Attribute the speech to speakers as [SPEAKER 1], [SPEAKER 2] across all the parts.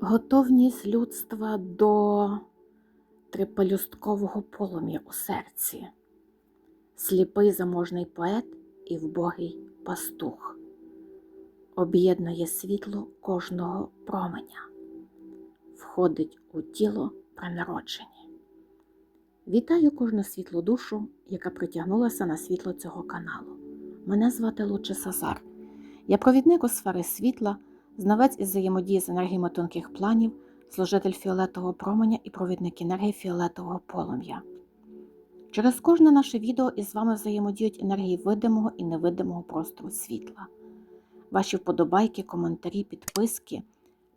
[SPEAKER 1] Готовність людства до трипелюсткового полум'я у серці, сліпий заможний поет і вбогий пастух, об'єднує світло кожного променя, входить у тіло при народженні. Вітаю кожну світлу душу, яка притягнулася на світло цього каналу. Мене звати Луче Сазар. Я провідник у сфери світла, знавець із взаємодії з енергіями тонких планів, служитель фіолетового променя і провідник енергії фіолетового полум'я. Через кожне наше відео із вами взаємодіють енергії видимого і невидимого простору світла. Ваші вподобайки, коментарі, підписки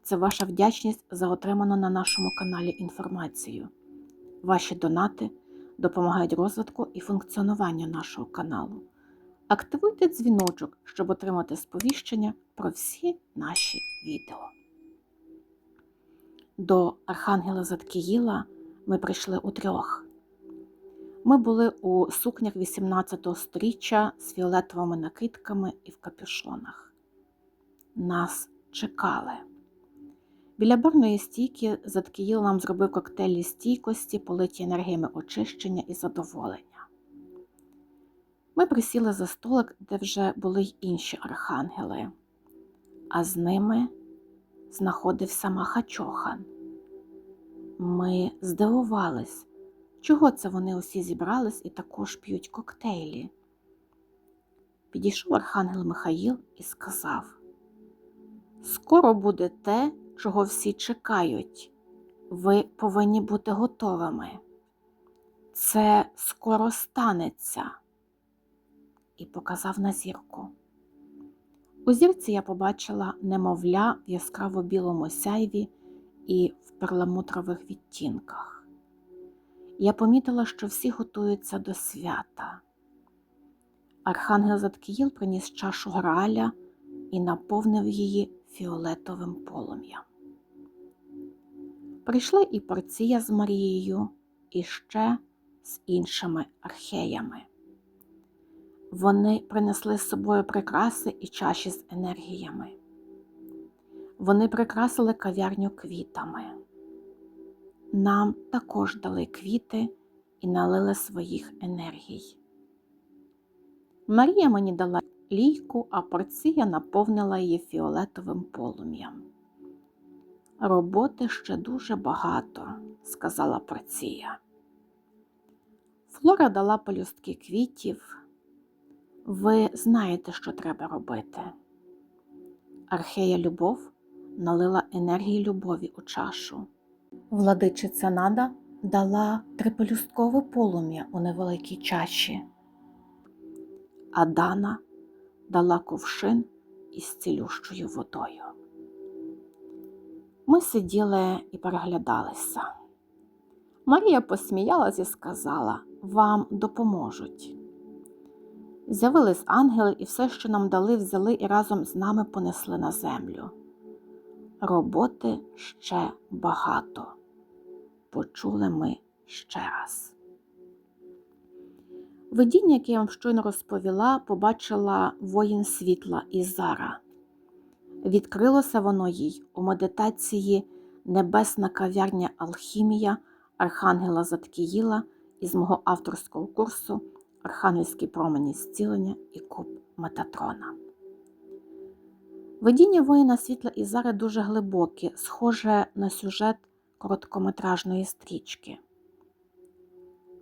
[SPEAKER 1] це ваша вдячність за отриману на нашому каналі інформацію. Ваші донати допомагають розвитку і функціонуванню нашого каналу. Активуйте дзвіночок, щоб отримати сповіщення про всі наші відео. До Архангела Заткіїла ми прийшли у трьох. Ми були у сукнях 18 сторіччя з фіолетовими накидками і в капюшонах. Нас чекали. Біля барної стійки Заткіїл нам зробив коктейлі стійкості, политі енергіями очищення і задоволення. Ми присіли за столик, де вже були й інші архангели, а з ними знаходився Махачохан. Ми здивувались, чого це вони усі зібрались і також п'ють коктейлі. Підійшов архангел Михаїл і сказав: Скоро буде те, чого всі чекають. Ви повинні бути готовими. Це скоро станеться. І показав на зірку. У зірці я побачила немовля в яскраво білому сяйві і в перламутрових відтінках. Я помітила, що всі готуються до свята. Архангел Заткіїл приніс чашу граля і наповнив її фіолетовим полум'ям. Прийшли і Порція з Марією, і ще з іншими археями. Вони принесли з собою прикраси і чаші з енергіями. Вони прикрасили кав'ярню квітами. Нам також дали квіти і налили своїх енергій. Марія мені дала лійку, а порція наповнила її фіолетовим полум'ям. Роботи ще дуже багато, сказала порція. Флора дала пелюстки квітів. Ви знаєте, що треба робити. Архея Любов налила енергії любові у чашу. Владичиця Нада дала трипелюсткове полум'я у невеликій чаші, а Дана дала ковшин із цілющою водою. Ми сиділи і переглядалися. Марія посміялась і сказала: Вам допоможуть. З'явились ангели і все, що нам дали, взяли і разом з нами понесли на землю. Роботи ще багато. Почули ми ще раз. Видіння, яке я вам щойно розповіла, побачила воїн світла Ізара. Відкрилося воно їй у медитації Небесна кав'ярня Алхімія Архангела Заткіїла із мого авторського курсу Архангельські промені зцілення і куб Метатрона. Видіння воїна світла Ізари дуже глибоке, схоже на сюжет короткометражної стрічки.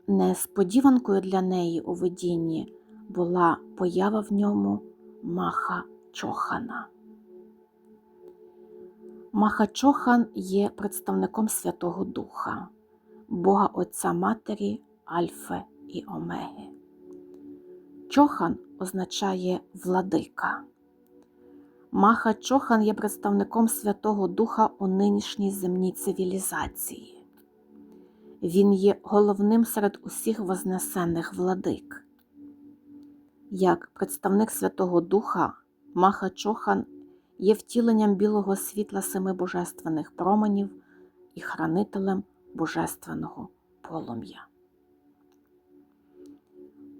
[SPEAKER 1] Несподіванкою для неї у видінні була поява в ньому Маха Чохана. Маха Чохан є представником Святого Духа, Бога Отця Матері, Альфи і Омеги. Чохан означає владика. Маха Чохан є представником Святого Духа у нинішній земній цивілізації. Він є головним серед усіх вознесених владик. Як представник Святого Духа, Маха Чохан є втіленням білого світла семи божественних променів і хранителем божественного полум'я.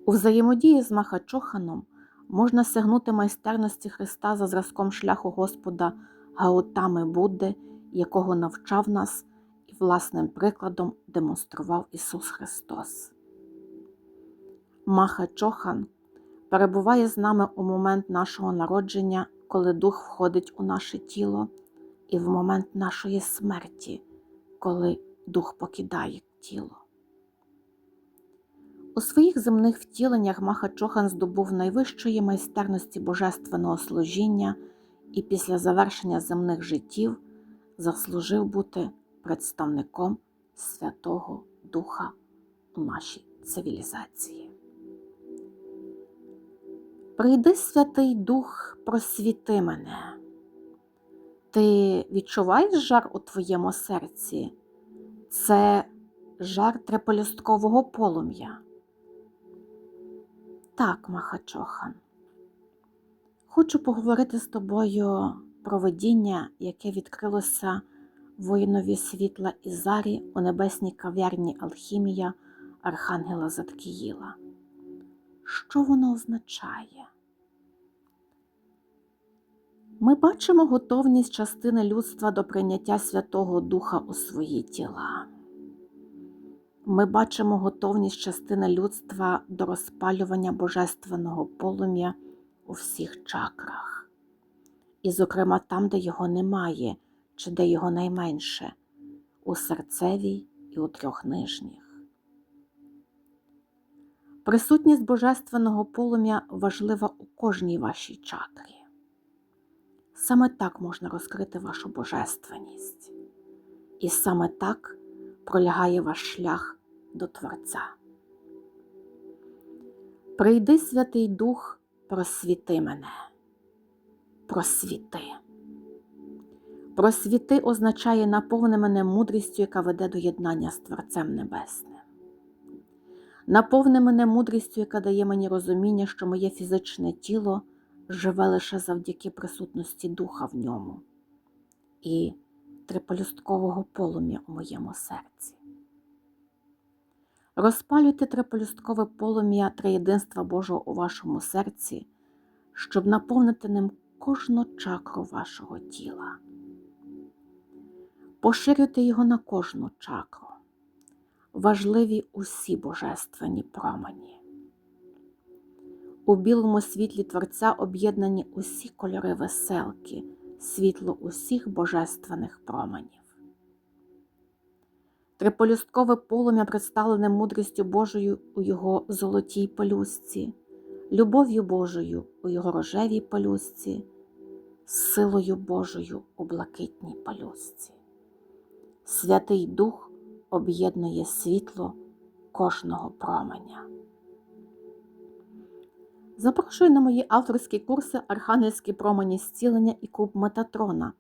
[SPEAKER 1] У взаємодії з Махачоханом можна сягнути майстерності Христа за зразком шляху Господа Гаутами Будди якого навчав нас і власним прикладом демонстрував Ісус Христос. Маха Чохан перебуває з нами у момент нашого народження, коли Дух входить у наше тіло, і в момент нашої смерті, коли Дух покидає тіло. У своїх земних втіленнях Маха Чохан здобув найвищої майстерності божественного служіння і після завершення земних життів заслужив бути представником Святого Духа у нашій цивілізації. Прийди, Святий Дух, просвіти мене. Ти відчуваєш жар у твоєму серці? Це жар триполюсткового полум'я. Так, Махачохан. Хочу поговорити з тобою про видіння, яке відкрилося воїнові світла Ізарі у небесній кав'ярні Алхімія Архангела Заткіїла. Що воно означає? Ми бачимо готовність частини людства до прийняття Святого Духа у свої тіла. Ми бачимо готовність частини людства до розпалювання божественного полум'я у всіх чакрах, і, зокрема, там, де його немає, чи де його найменше, у серцевій і у трьох нижніх. Присутність божественного полум'я важлива у кожній вашій чакрі. Саме так можна розкрити вашу божественність, і саме так пролягає ваш шлях до Творця. Прийди, Святий Дух, просвіти мене, просвіти. Просвіти означає наповни мене мудрістю, яка веде до єднання з Творцем Небесним. Наповни мене мудрістю, яка дає мені розуміння, що моє фізичне тіло живе лише завдяки присутності духа в ньому і триполюсткового полум'я у моєму серці. Розпалюйте триполюсткове полум'я триєдинства Божого у вашому серці, щоб наповнити ним кожну чакру вашого тіла. Поширюйте його на кожну чакру. Важливі усі божественні промені. У білому світлі Творця об'єднані усі кольори веселки, світло усіх божественних променів. Триполюсткове полум'я представлене мудрістю Божою у його золотій пелюстці, любов'ю Божою у його рожевій пелюстці, силою Божою у блакитній пелюстці. Святий Дух об'єднує світло кожного променя. Запрошую на мої авторські курси Архангельські промені зцілення і куб Метатрона,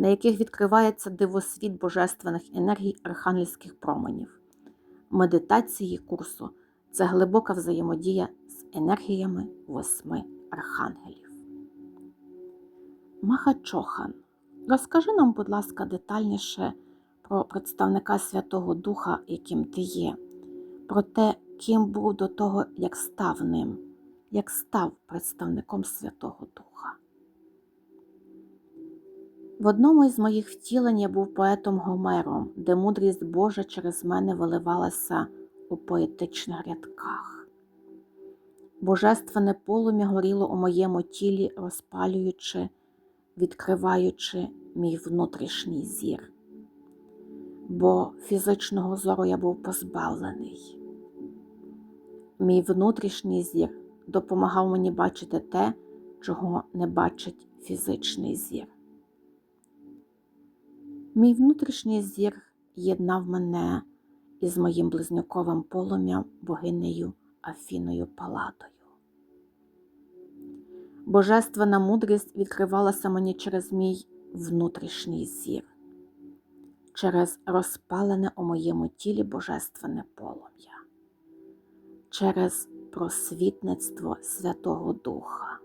[SPEAKER 1] на яких відкривається дивосвіт божественних енергій архангельських променів. Медитації курсу це глибока взаємодія з енергіями восьми архангелів. Маха Чохан, розкажи нам, будь ласка, детальніше про представника Святого Духа, яким ти є, про те, ким був до того, як став ним як став представником Святого Духа. В одному із моїх втілень я був поетом Гомером, де мудрість Божа через мене виливалася у поетичних рядках. Божественне полум'я горіло у моєму тілі, розпалюючи, відкриваючи мій внутрішній зір, бо фізичного зору я був позбавлений. Мій внутрішній зір допомагав мені бачити те, чого не бачить фізичний зір. Мій внутрішній зір єднав мене із моїм близнюковим полум'ям богинею Афіною Паладою. Божественна мудрість відкривалася мені через мій внутрішній зір, через розпалене у моєму тілі божественне полум'я, через просвітництво Святого Духа.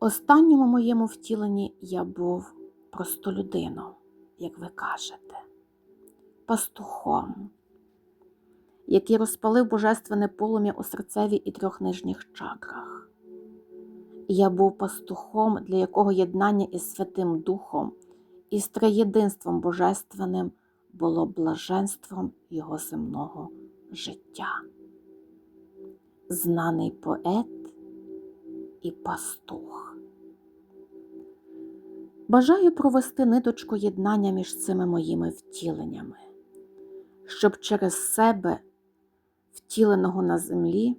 [SPEAKER 1] Останньому моєму втіленні я був простолюдином, як ви кажете, пастухом, який розпалив божественне полум'я у серцеві і трьох нижніх чакрах. Я був пастухом, для якого єднання із Святим Духом і з триєдинством Божественним було блаженством його земного життя. Знаний поет і пастух. Бажаю провести ниточку єднання між цими моїми втіленнями, щоб через себе, втіленого на землі,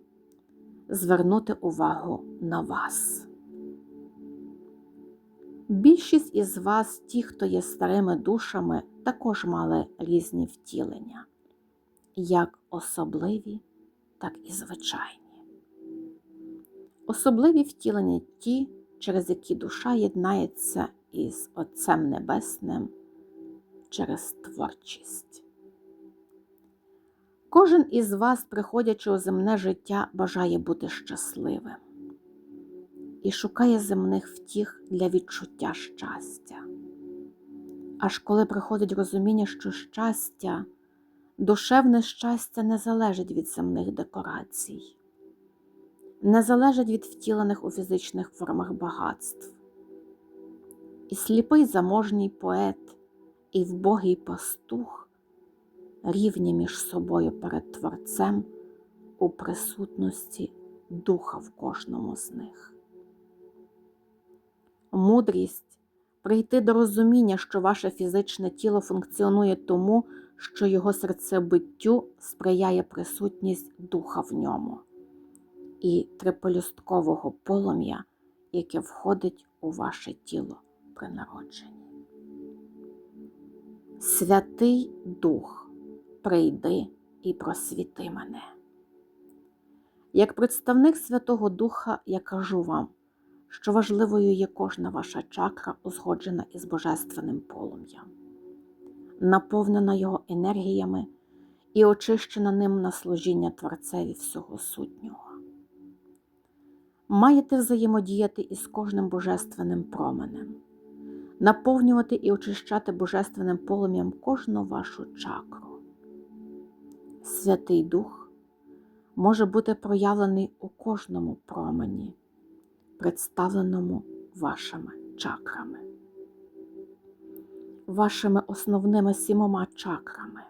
[SPEAKER 1] звернути увагу на вас. Більшість із вас, ті, хто є старими душами, також мали різні втілення, як особливі, так і звичайні. Особливі втілення ті, через які душа єднається із Отцем Небесним через творчість. Кожен із вас, приходячи у земне життя, бажає бути щасливим і шукає земних втіх для відчуття щастя. Аж коли приходить розуміння, що щастя, душевне щастя не залежить від земних декорацій, не залежить від втілених у фізичних формах багатств. І сліпий заможній поет, і вбогий пастух рівні між собою перед Творцем у присутності духа в кожному з них. Мудрість прийти до розуміння, що ваше фізичне тіло функціонує тому, що його серцебиттю сприяє присутність духа в ньому і триполюсткового полум'я, яке входить у ваше тіло при народженні. Святий Дух, прийди і просвіти мене. Як представник Святого Духа, я кажу вам, що важливою є кожна ваша чакра, узгоджена із божественним полум'ям, наповнена його енергіями і очищена ним на служіння Творцеві всього сутнього. Маєте взаємодіяти із кожним божественним променем, наповнювати і очищати божественним полум'ям кожну вашу чакру. Святий Дух може бути проявлений у кожному промені, представленому вашими чакрами, вашими основними сімома чакрами.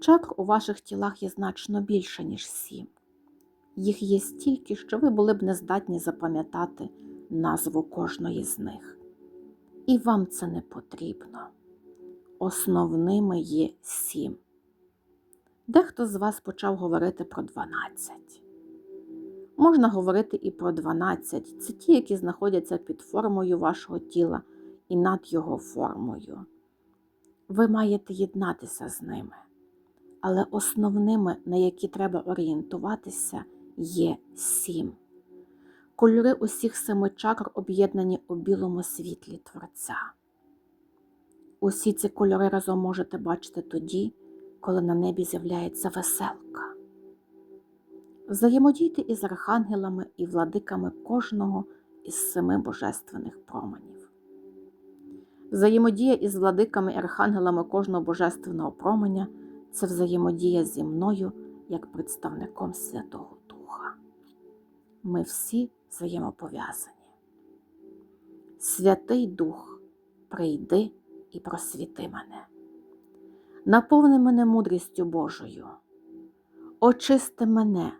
[SPEAKER 1] Чакр у ваших тілах є значно більше, ніж сім. Їх є стільки, що ви були б не здатні запам'ятати назву кожної з них. І вам це не потрібно. Основними є сім. Дехто з вас почав говорити про 12. Можна говорити і про 12. Це ті, які знаходяться під формою вашого тіла і над його формою. Ви маєте єднатися з ними. Але основними, на які треба орієнтуватися, є сім. Кольори усіх семи чакр об'єднані у білому світлі Творця. Усі ці кольори разом можете бачити тоді, коли на небі з'являється веселка. Взаємодійте із архангелами і владиками кожного із семи божественних променів. Взаємодія із владиками і архангелами кожного божественного променя це взаємодія зі мною як представником Святого Духа. Ми всі взаємопов'язані. Святий Дух, прийди і просвіти мене. Наповни мене мудрістю Божою, очисти мене,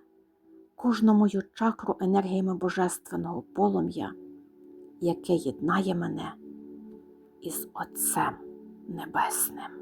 [SPEAKER 1] кожну мою чакру енергіями Божественного полум'я, яке єднає мене із Отцем Небесним.